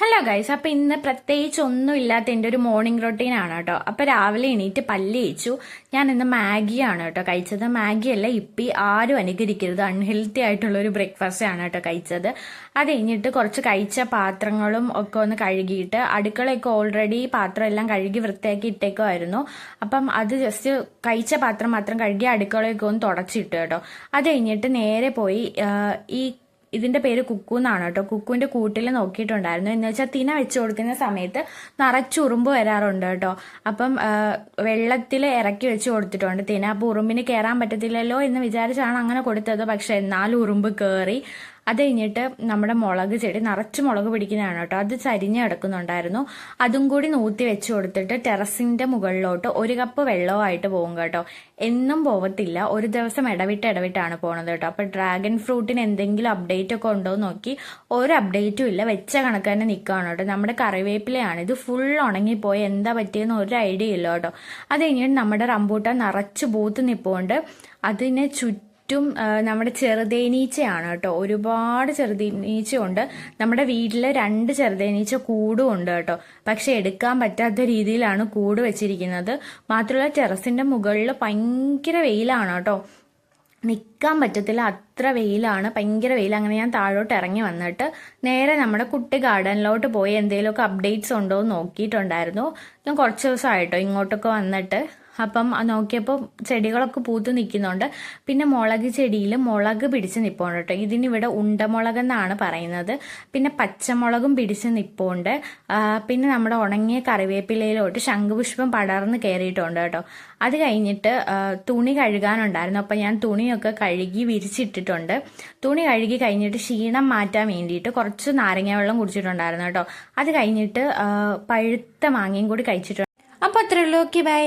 Hello guys അപ്പൊ ഇന്ന് പ്രത്യേകിച്ച് ഒന്നും ഇല്ലാത്ത എന്റെ ഒരു മോർണിംഗ് റൊട്ടീൻ ആണ് കേട്ടോ. അപ്പൊ രാവിലെ എണീറ്റ് പല്ല് കഴിച്ചു ഞാൻ ഇന്ന് മാഗിയാണ് കേട്ടോ കഴിച്ചത്. മാഗിയല്ല ഇപ്പി ആരും അനുകരിക്കരുത്. അൺഹെൽത്തി ആയിട്ടുള്ള ഒരു ബ്രേക്ക്ഫാസ്റ്റ് ആണ് കേട്ടോ കഴിച്ചത്. അത് കഴിഞ്ഞിട്ട് കുറച്ച് കഴിച്ച പാത്രങ്ങളും ഒക്കെ ഒന്ന് കഴുകിയിട്ട് അടുക്കളയൊക്കെ ഓൾറെഡി പാത്രം എല്ലാം കഴുകി വൃത്തിയാക്കി ഇട്ടേക്കുമായിരുന്നു അപ്പം അത് ജസ്റ്റ് കഴിച്ച പാത്രം മാത്രം കഴുകി അടുക്കളയൊക്കെ ഒന്ന് തുടച്ചിട്ടു കേട്ടോ. അത് കഴിഞ്ഞിട്ട് നേരെ പോയി ഈ ഇതിന്റെ പേര് കുക്കു എന്നാണ് കേട്ടോ. കുക്കുവിന്റെ കൂട്ടിൽ നോക്കിയിട്ടുണ്ടായിരുന്നു. എന്ന് വെച്ചാൽ തിന വെച്ച് കൊടുക്കുന്ന സമയത്ത് നിറച്ചുറുമ്പ് വരാറുണ്ട് കേട്ടോ. അപ്പം വെള്ളത്തിൽ ഇറക്കി വെച്ച് കൊടുത്തിട്ടുണ്ട് തിന. അപ്പോൾ ഉറുമ്പിന് കയറാൻ പറ്റത്തില്ലല്ലോ എന്ന് വിചാരിച്ചാണ് അങ്ങനെ കൊടുത്തത്. പക്ഷെ എന്നാലും ഉറുമ്പ് കയറി അത് കഴിഞ്ഞിട്ട് നമ്മുടെ മുളക് ചെടി നിറച്ച് മുളക് പിടിക്കുന്നതാണ് കേട്ടോ. അത് ചരിഞ്ഞ് കിടക്കുന്നുണ്ടായിരുന്നു. അതും കൂടി നൂത്തി വെച്ച് കൊടുത്തിട്ട് ടെറസിന്റെ മുകളിലോട്ട് ഒരു കപ്പ് വെള്ളവുമായിട്ട് പോകും കേട്ടോ. എന്നും പോവത്തില്ല. ഒരു ദിവസം ഇടവിട്ട് ഇടവിട്ടാണ് പോണത് കേട്ടോ. അപ്പൊ ഡ്രാഗൺ ഫ്രൂട്ടിന് എന്തെങ്കിലും അപ്ഡേറ്റ് ഒക്കെ ഉണ്ടോ എന്ന് നോക്കി ഒരു അപ്ഡേറ്റും ഇല്ല. വെച്ച കണക്ക് തന്നെ നിൽക്കുകയാണ് കേട്ടോ. നമ്മുടെ കറിവേപ്പിലയാണ്. ഇത് ഫുൾ ഉണങ്ങിപ്പോയി. എന്താ പറ്റിയെന്ന് ഒരു ഐഡിയ ഇല്ല കേട്ടോ. അത് കഴിഞ്ഞിട്ട് നമ്മുടെ റംബൂട്ടാൻ നിറച്ച് ബൂത്ത് നിൽപ്പുണ്ട് അതിനെ ചുറ്റും ചുറ്റും നമ്മുടെ ചെറുതേനീച്ചയാണ് കേട്ടോ. ഒരുപാട് ചെറുതേനീച്ചയുണ്ട്. നമ്മുടെ വീട്ടിൽ രണ്ട് ചെറുതേനീച്ച കൂടും ഉണ്ട് കേട്ടോ. പക്ഷെ എടുക്കാൻ പറ്റാത്ത രീതിയിലാണ് കൂട് വെച്ചിരിക്കുന്നത്. മാത്രമല്ല ടെറസിന്റെ മുകളിൽ ഭയങ്കര വെയിലാണ് കേട്ടോ. നിൽക്കാൻ പറ്റത്തില്ല അത്ര വെയിലാണ്. ഭയങ്കര വെയിൽ അങ്ങനെ ഞാൻ താഴോട്ട് ഇറങ്ങി വന്നിട്ട് നേരെ നമ്മുടെ കുട്ടി ഗാർഡനിലോട്ട് പോയി എന്തെങ്കിലുമൊക്കെ അപ്ഡേറ്റ്സ് ഉണ്ടോ എന്ന് നോക്കിയിട്ടുണ്ടായിരുന്നു. ഞാൻ കുറച്ച് ദിവസമായിട്ടോ ഇങ്ങോട്ടൊക്കെ വന്നിട്ട്. അപ്പം നോക്കിയപ്പോൾ ചെടികളൊക്കെ പൂത്ത് നിൽക്കുന്നുണ്ട്. പിന്നെ മുളക് ചെടിയിൽ മുളക് പിടിച്ച് നിൽപ്പുണ്ട് കേട്ടോ ഇതിനിവിടെ ഉണ്ടമുളക് എന്നാണ് പറയുന്നത്. പിന്നെ പച്ചമുളകും പിടിച്ച് നിൽപ്പുണ്ട് പിന്നെ നമ്മുടെ ഉണങ്ങിയ കറിവേപ്പിലയിലോട്ട് ശംഖുപുഷ്പം പടർന്ന് കയറിയിട്ടുണ്ട് കേട്ടോ അത് കഴിഞ്ഞിട്ട് തുണി കഴുകാനുണ്ടായിരുന്നു. അപ്പം ഞാൻ തുണിയൊക്കെ കഴുകി വിരിച്ചിട്ടിട്ടുണ്ട്. തുണി കഴുകി കഴിഞ്ഞിട്ട് ക്ഷീണം മാറ്റാൻ വേണ്ടിയിട്ട് കുറച്ച് നാരങ്ങ വെള്ളം കുടിച്ചിട്ടുണ്ടായിരുന്നു കേട്ടോ അത് കഴിഞ്ഞിട്ട് പഴുത്ത മാങ്ങയും കൂടി കഴിച്ചിട്ടുണ്ട്. അപ്പോൾ അത്രേ ഉള്ളൂ. Okay bye.